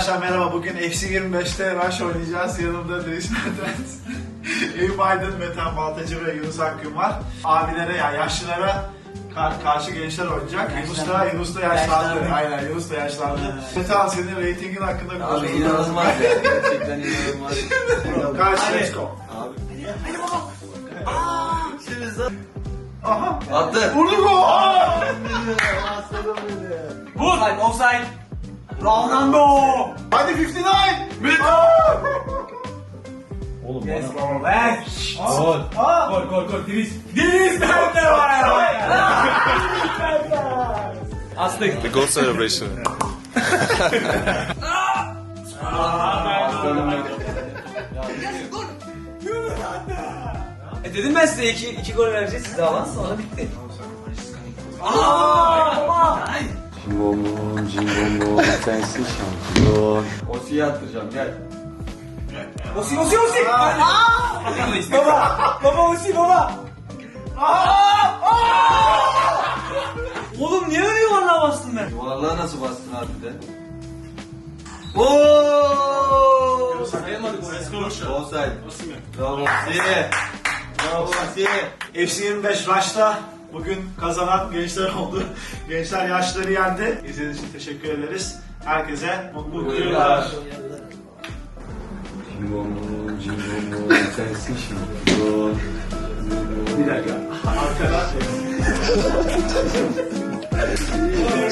Arkadaşlar merhaba. Bugün FC 25'te Rush oynayacağız. Yanımda Dries Mertens, Eyüp Aydın, Metan Baltacı ve Yunus Akgün var. Abilere yani yaşlılara kar- karşı gençler oynayacak. Yunus da, Yunus da yaşlandı. Yaşlandı. Aynen Yunus da yaşlandı. Metan senin reytingin hakkında Abi konuşalım. inanılmaz ya. Gerçekten inanılmaz. Karşı Hadi. let's go. Abi. Aha. Attı. Vurdu gol. Offside, offside. Ronaldo. Hadi 59. Oğlum yes, baba ver. Gol. Gol, gol, gol. Deniz. Deniz nerede var? Astık. The goal celebration. E dedim ben size iki, iki gol vereceğiz. Siz de alın sonra bitti. Aaa! Cimbombo, sensin şampiyon. Osi'yi attıracağım gel. Osi, osi, osi! Baba! Baba osi baba! Oğlum niye öyle yuvarlığa bastın ben? Yuvarlığa nasıl bastın harbiden? Ooo! Sayamadık orası. Offside. Bravo Osi'ye. Bravo Osi'ye. FC 25 Rush'ta bugün kazanan gençler oldu. Gençler yaşları yendi. İzlediğiniz için teşekkür ederiz. Herkese mutlu yıllar. Bir dakika. Arkadan.